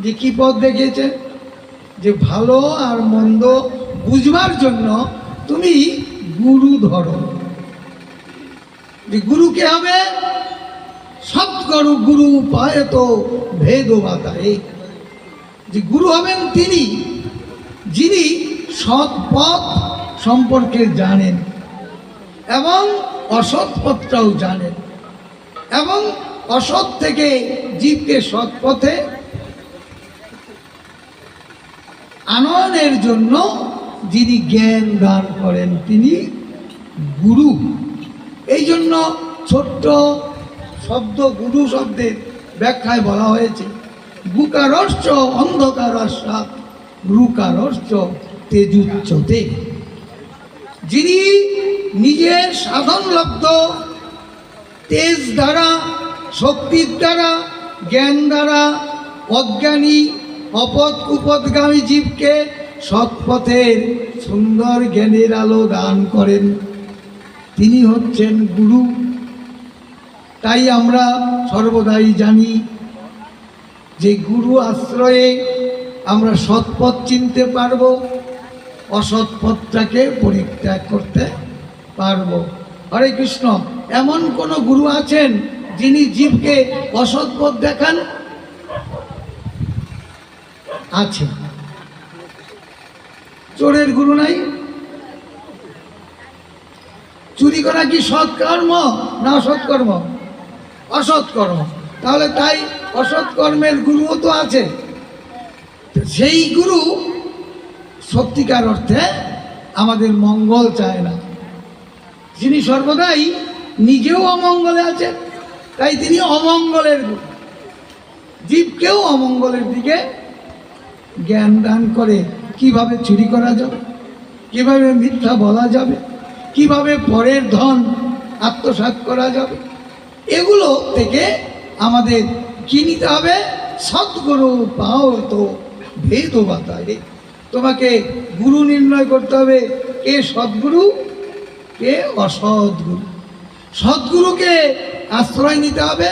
যে কি পথ দেখিয়েছে? যে ভালো আর মন্দ বুঝবার জন্য তুমি গুরু ধরো। যে গুরু কে হবে? সৎকরু গুরু পায় তো ভেদ বাতায় যে গুরু হবেন তিনি, যিনি সৎ পথ সম্পর্কে জানেন এবং অসৎ পথটাও জানেন এবং অসৎ থেকে জীবকে সৎ পথে আনয়নের জন্য যিনি জ্ঞান দান করেন তিনি গুরু। এই জন্য ছোট্ট শব্দ গুরু শব্দের ব্যাখ্যায় বলা হয়েছে গুকারশ্চ অন্ধকারস্যা গুরুকারশ্চ তেজুচ্চতে যিনি নিজের সাধনলব্ধ, তেজ দ্বারা, শক্তির দ্বারা, জ্ঞান দ্বারা, অজ্ঞানী অপথ কুপথগামী জীবকে সৎপথের সুন্দর জ্ঞানের আলো দান করেন। তিনি হচ্ছেন গুরু। তাই আমরা সর্বদাই জানি যে গুরু আশ্রয়ে আমরা সৎপথ চিনতে পারব অসৎ পথটাকে পরিত্যাগ করতে পারব। হরে কৃষ্ণ, এমন কোন গুরু আছেন যিনি জীবকে অসৎ পথ দেখান? আছে। চোরের গুরু নাই। চুরি করা কি সৎকর্ম না অসৎ কর্ম? তাহলে তাই অসৎকর্মের গুরুও তো আছে। সেই গুরু সত্যিকার অর্থে আমাদের মঙ্গল চায় না। যিনি সর্বদাই নিজেও অমঙ্গলে আছেন তাই তিনি অমঙ্গলের গুরু। জীবকেও অমঙ্গলের দিকে জ্ঞান দান করে কীভাবে চুরি করা যাবে? কীভাবে মিথ্যা বলা যাবে? কীভাবে পরের ধন আত্মসাৎ করা যাবে? এগুলো থেকে আমাদের কি নিতে হবে? সৎগুরু পাও তো ভেদ বাতায় তোমাকে গুরু নির্ণয় করতে হবে, কে সদ্গুরু, কে অসৎগুরু সদ্গুরুকে আশ্রয় নিতে হবে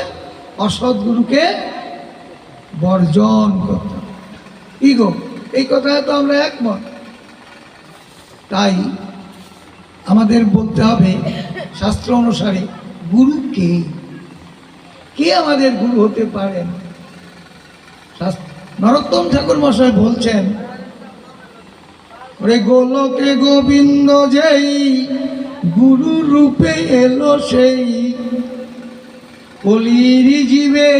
অসৎগুরুকে বর্জন করতে হবে। কি গো এই কথায় তো আমরা একমত। তাই আমাদের বলতে হবে, শাস্ত্র অনুসারে গুরু কে? কে আমাদের গুরু হতে পারেন? নরোত্তম ঠাকুর মশাই বলছেন, ওরে গোলকে গোবিন্দ যেই গুরু রূপে এলো সেই, কলির জীবে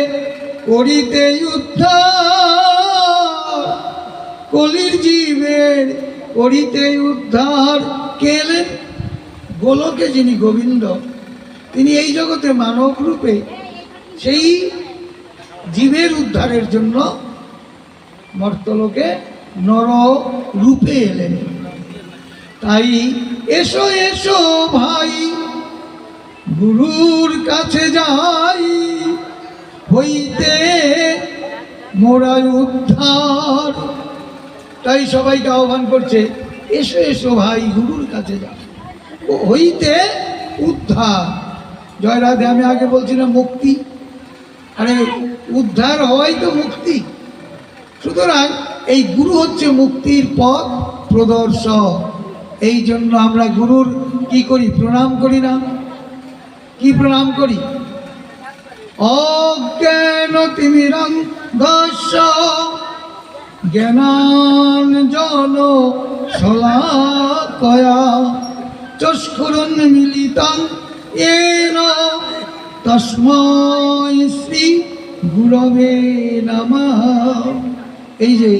করিতে উদ্ধার কলির জীবের করিতে উদ্ধার। কেলেন গোলকে যিনি গোবিন্দ, তিনি এই জগতে মানব রূপে সেই জীবের উদ্ধারের জন্য মর্তলোকে নর রূপে এলেন। তাই এসো এসো ভাই, গুরুর কাছে যাই, হইতে মোরাই উদ্ধার। তাই সবাইকে আহ্বান করছে, এসো এসো ভাই, গুরুর কাছে যাও। হইতে উদ্ধার। জয় রাধে, আমি আগে বলছিলাম মুক্তি। আরে, উদ্ধার হওয়াই তো মুক্তি। সুতরাং এই গুরু হচ্ছে মুক্তির পথ প্রদর্শক। এই জন্য আমরা গুরুর কি করি? প্রণাম করি না? কি প্রণাম করি? অজ্ঞান তিমিরং দস্য জ্ঞানান জন শলাকয়া চস্ফুরন মিলিতং এন তস্মৈ শ্রী গুরবে নমঃ। এই যে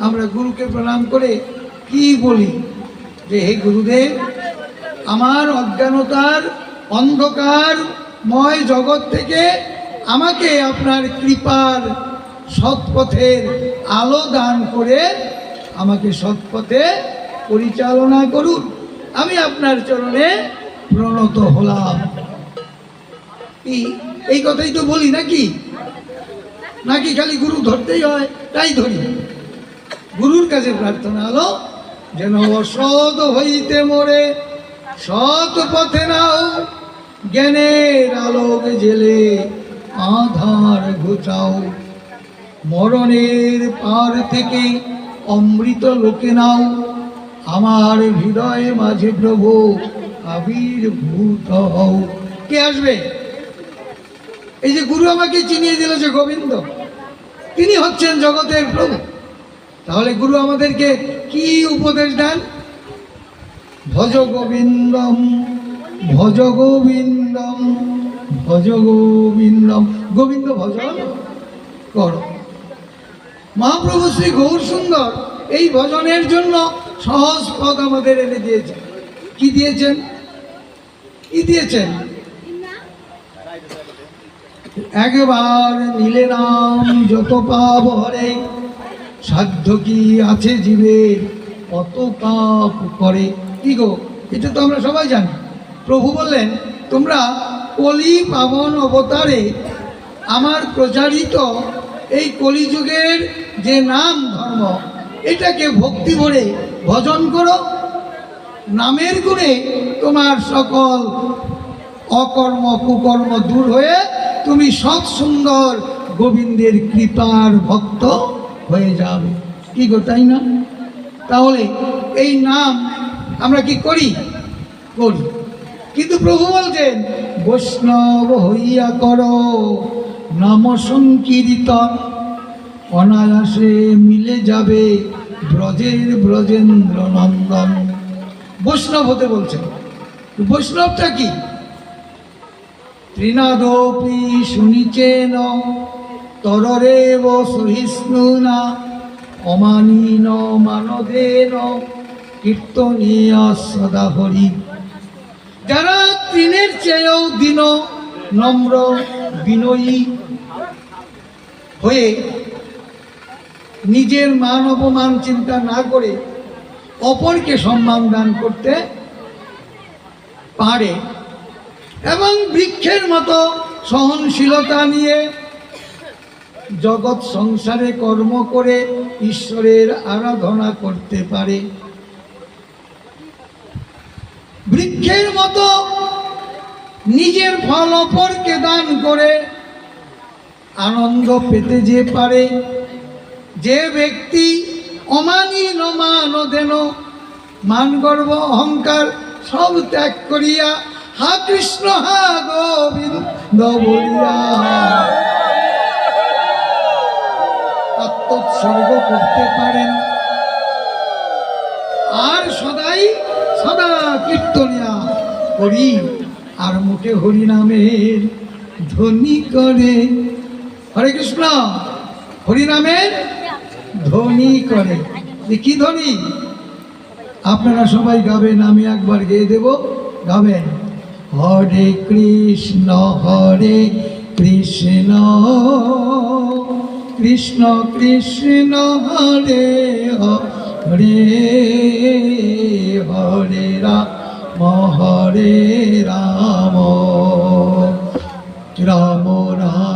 আমরা গুরুকে প্রণাম করে কি বলি? যে হে গুরুদেব, আমার অজ্ঞানতার অন্ধকারময় জগৎ থেকে আমাকে আপনার কৃপার সৎপথের আলো দান করে আমাকে সৎপথে পরিচালনা করুন। আমি আপনার চরণে প্রণত হলাম। এই কথাই তো বলি নাকি? নাকি খালি গুরু ধরতেই হয়? তাই ধরি। গুরুর কাছে প্রার্থনা হলো, যেন অসৎ হইতে মোরে, সৎ পথে নাও, জ্ঞানের আলোক জেলে আধার ঘুচাও। মরণের পার থেকে অমৃত লোকে নাও। আমার হৃদয়ে মাঝে প্রভু আবির্ভূত হও। কে আসবে? এই যে গুরু আমাকে চিনিয়ে দিল যে গোবিন্দ, তিনি হচ্ছেন জগতের প্রভু। তাহলে গুরু আমাদেরকে কি উপদেশ দেন? ভজ গোবিন্দম ভজ গোবিন্দম ভজ গোবিন্দম। গোবিন্দ ভজন করো। মহাপ্রভু শ্রী গৌর সুন্দর এই ভজনের জন্য সহজ পথ আমাদের এনে দিয়েছেন। কি দিয়েছেন? কি দিয়েছেন? একবার নীলে নাম যত পাপ হরে, সাধ্য কি আছে জীবের কত পাপ করে। কি গো, এটা তো আমরা সবাই জানি। প্রভু বললেন, তোমরা কলি পাবন অবতারে আমার প্রচারিত এই কলিযুগের যে নাম ধর্ম, এটাকে ভক্তি ভরে ভজন করো। নামের গুণে তোমার সকল অকর্ম কুকর্ম দূর হয়ে তুমি সৎ সুন্দর গোবিন্দের কৃপার ভক্ত হয়ে যাবে। কি গো, তাই না? তাহলে এই নাম আমরা কি করি? করি। কিন্তু প্রভু বলছেন, বৈষ্ণব হইয়া করো। নাম সংকীর্তন অনায়াসে মিলে যাবে ব্রজের ব্রজেন্দ্র নন্দন বৈষ্ণব হতে বলছেন। বৈষ্ণবটা কি? ত্রিনাদপি শুনিচেন তররেব সহিষ্ণুনা অমানীন মানদেন, কীর্তনীয় সদা হরি যারা তৃণের চেয়েও দিন, নম্র, বিনয়ী হয়ে নিজের মান অপমান চিন্তা না করে অপরকে সম্মান দান করতে পারে এবং বৃক্ষের মতো সহনশীলতা নিয়ে জগৎ সংসারে কর্ম করে ঈশ্বরের আরাধনা করতে পারে। বৃক্ষের মতো নিজের ফল অপরকে দান করে আনন্দ পেতে যে পারে, যে ব্যক্তি অমানি নমান দেন, মান গর্ব অহংকার সব ত্যাগ করিয়া, হা কৃষ্ণ, হা গোবিন্দ আত্মোৎসর্গ করতে পারেন। আর সদাই সদা কীর্তনিয়া হরি আর মুখে হরি নামের ধ্বনি করে। হরে কৃষ্ণ। হরি নামের ধ্বনি করে। কি ধ্বনি? আপনারা সবাই গাবেন, আমি একবার গেয়ে দেব। গাবেন, হরে কৃষ্ণ হরে কৃষ্ণ কৃষ্ণ কৃষ্ণ, হরে হরে হরে রাম হরে রাম রাম রাম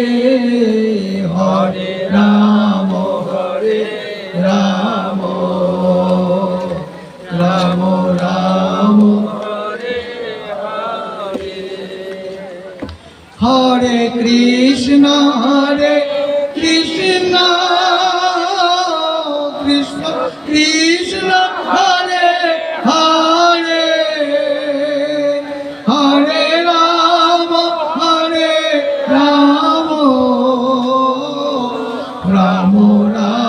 রাম রাম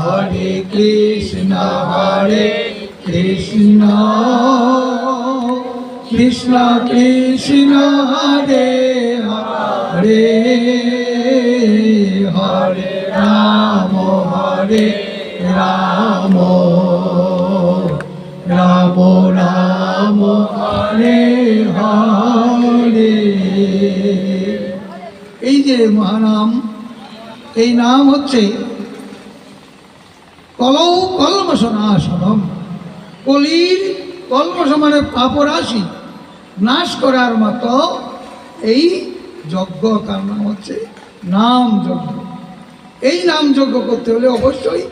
হরে কৃষ্ণ হরে কৃষ্ণ। কৃষ্ণ কৃষ্ণ, হরে হরে। হরে রাম হরে রাম। রাম রাম, হরে হরে। এই যে মহানাম, এই নাম হচ্ছে কলৌ কলমশনাশনম কলির কলমশ মানে পাপরাশি নাশ করার মতো এই যজ্ঞ তার নাম হচ্ছে? নাম যজ্ঞ। এই নাম যজ্ঞ করতে হলে অবশ্যই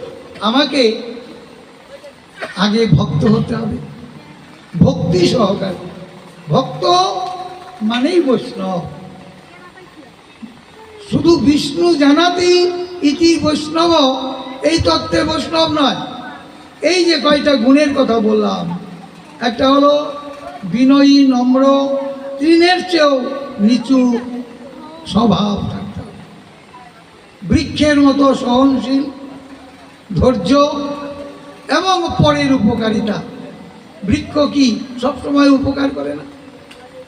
আমাকে আগে ভক্ত হতে হবে। ভক্তি সহকারে। ভক্ত মানেই বৈষ্ণব। শুধু বিষ্ণু জানাতেই ইতি বৈষ্ণব এই তত্ত্বে বৈষ্ণব নয়। এই যে কয়টা গুণের কথা বললাম, একটা হলো বিনয়ী, নম্র, তৃণের চেয়েও নিচু স্বভাব থাকতে বৃক্ষের মতো সহনশীল, ধৈর্য এবং পরের উপকারিতা। বৃক্ষ কি সবসময় উপকার করে না?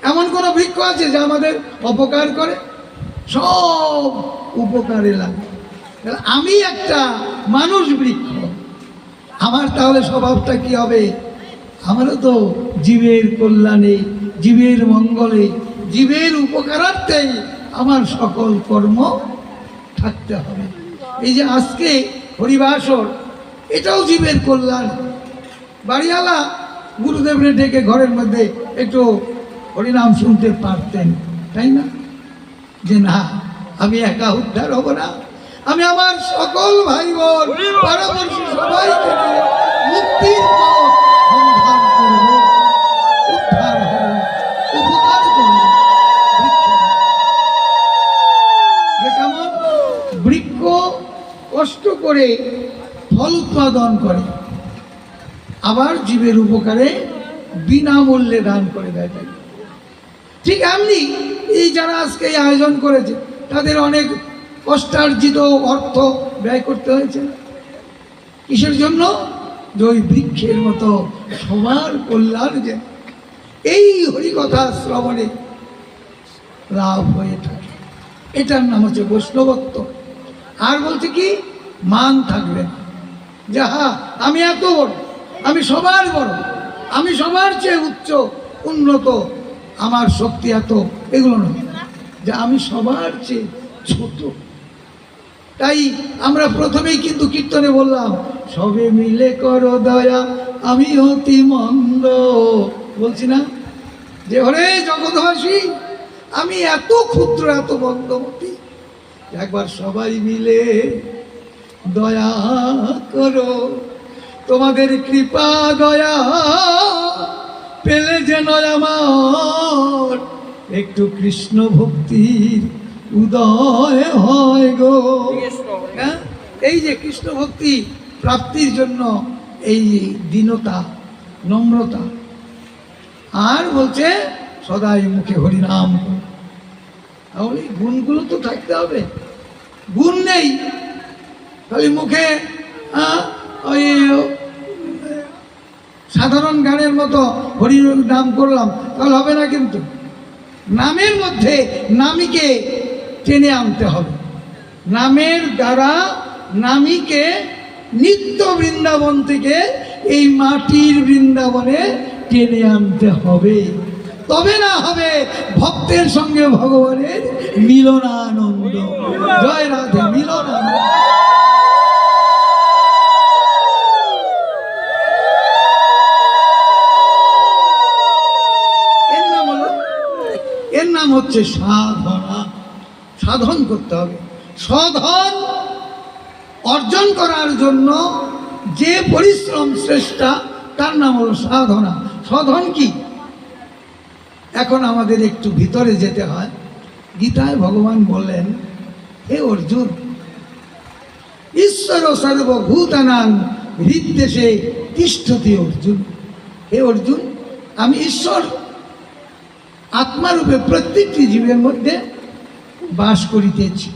এমন কোনো বৃক্ষ আছে যা আমাদের অপকার করে? সব উপকারে লাগে। আমি একটা মানুষ বৃক্ষ। আমার তাহলে স্বভাবটা কি হবে? আমারও তো জীবের কল্যাণে, জীবের মঙ্গলে, জীবের উপকারার্থে আমার সকল কর্ম থাকতে হবে। এই যে আজকে হরিবাসর, এটাও জীবের কল্যাণ। বাড়িওয়ালা গুরুদেবরে ডেকে ঘরের মধ্যে একটু হরিনাম শুনতে পারতেন, তাই না? যে না, আমি একা উদ্ধার হব না। আমি আমার সকল ভাই বোন পাড়াপড়শি সবাইকে মুক্তির পথ সন্ধান করব। উদ্ধার হব উপকার করব। বৃক্ষ। কেমন বৃক্ষ কষ্ট করে ফল উৎপাদন করে আবার জীবের উপকারে বিনামূল্যে দান করে দেয় ঠিক এমনি এই যারা আজকে এই আয়োজন করেছে তাদের অনেক কষ্টার্জিত অর্থ ব্যয় করতে হয়েছে। কিসের জন্য? যে বৃক্ষের মতো সবার কল্যাণ যে। এই হরিকথা শ্রবণে লাভ হয়ে থাকে। এটার নাম হচ্ছে বৈষ্ণবত্ব। আর বলছে কি? মান থাকবে যাহা আমি এত বড়, আমি সবার বড়, আমি সবার চেয়ে উচ্চ, উন্নত, আমার শক্তি এত, এগুলো নয়। যে আমি সবার চেয়ে ছোট। তাই আমরা প্রথমেই কিন্তু কীর্তনে বললাম, সবে মিলে করো দয়া, আমি অতি মন্দ। বলছি না? যে হরে জগৎবাসী আমি এত ক্ষুদ্র, এত বন্ধমতি একবার সবাই মিলে দয়া করো। তোমাদের কৃপা, দয়া পেলে যেন আমার একটু কৃষ্ণ ভক্তির উদয় হয় গো। হ্যাঁ? এই যে কৃষ্ণ ভক্তি প্রাপ্তির জন্য এই দীনতা নম্রতা আর বলছে সদাই মুখে হরিনাম। তাহলে গুণগুলো তো থাকতে হবে। গুণ নেই। খালি মুখে আহ, ওই সাধারণ গানের মতো হরি নাম করলাম তাহলে হবে না কিন্তু। নামের মধ্যে নামীকে টেনে আনতে হবে। নামের দ্বারা নামীকে নিত্য বৃন্দাবন থেকে এই মাটির বৃন্দাবনে টেনে আনতে হবে। তবে না হবে ভক্তের সঙ্গে ভগবানের মিলনানন্দ। জয় রাধে, মিলনানন্দ। এর নাম হচ্ছে সাধনা। সাধন করতে হবে। সধন অর্জন করার জন্য যে পরিশ্রম শ্রেষ্ঠা, তার নাম হলো সাধনা। সাধন কি? এখন আমাদের একটু ভিতরে যেতে হয়। গীতায় ভগবান বললেন, হে অর্জুন, ঈশ্বর সর্বভূতানাং হৃদ্দেশে তিষ্ঠতি অর্জুন। হে অর্জুন, আমি ঈশ্বর, আত্মারূপে প্রত্যেকটি জীবের মধ্যে বাস করিতেছি।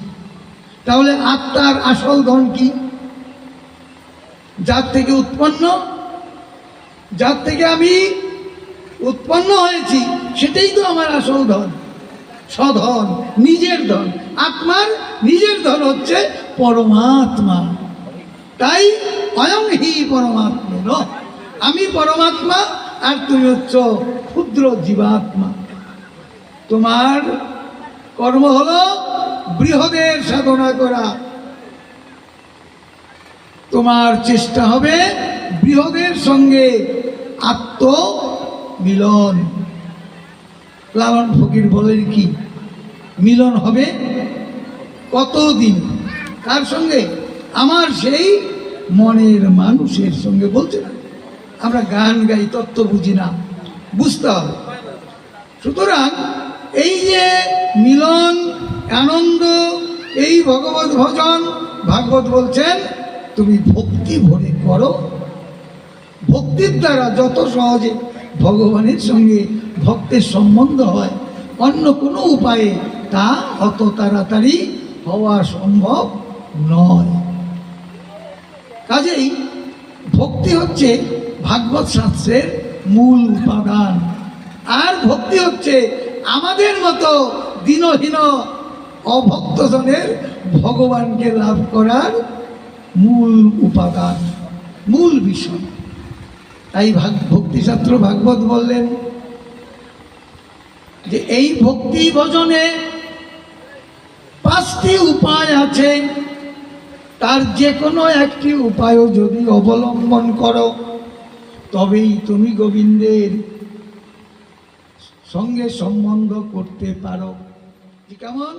তাহলে আত্মার আসল ধন কি? যার থেকে উৎপন্ন? যার থেকে আমি উৎপন্ন হয়েছি, সেটাই তো আমার আসল ধন। সধন নিজের ধন। আত্মার নিজের ধন হচ্ছে পরমাত্মা। তাই অয়ং হি পরমাত্মা আমি পরমাত্মা আর তুমি হচ্ছ ক্ষুদ্র জীবাত্মা। তোমার কর্ম হলো বৃহদের সাধনা করা। তোমার চেষ্টা হবে বৃহদের সঙ্গে আত্ম মিলন লালন ফকির বলেন কি? মিলন হবে কতদিন? কার সঙ্গে? আমার সেই মনের মানুষের সঙ্গে বলছে না। আমরা গান গাই, তত্ত্ব বুঝি না। বুঝতে হবে। সুতরাং এই যে মিলন, আনন্দ, এই ভগবত ভজন ভাগবত বলছেন, তুমি ভক্তি ভরে করো। ভক্তির দ্বারা যত সহজে ভগবানের সঙ্গে ভক্তের সম্বন্ধ হয়, অন্য কোনো উপায়ে তা অত তাড়াতাড়ি হওয়া সম্ভব নয়। কাজেই ভক্তি হচ্ছে ভাগবত শাস্ত্রের মূল উপাদান। আর ভক্তি হচ্ছে আমাদের মতো দিনহীন অভক্তজনের ভগবানকে লাভ করার মূল উপাদান, মূল বিষয়। তাই ভাগ ভক্তিশাস্ত্র ভাগবত বললেন যে এই ভক্তি ভজনে পাঁচটি উপায় আছে। তার যে কোনো একটি উপায়ও যদি অবলম্বন করো, তবেই তুমি গোবিন্দের সঙ্গে সম্বন্ধ করতে পারো। কেমন?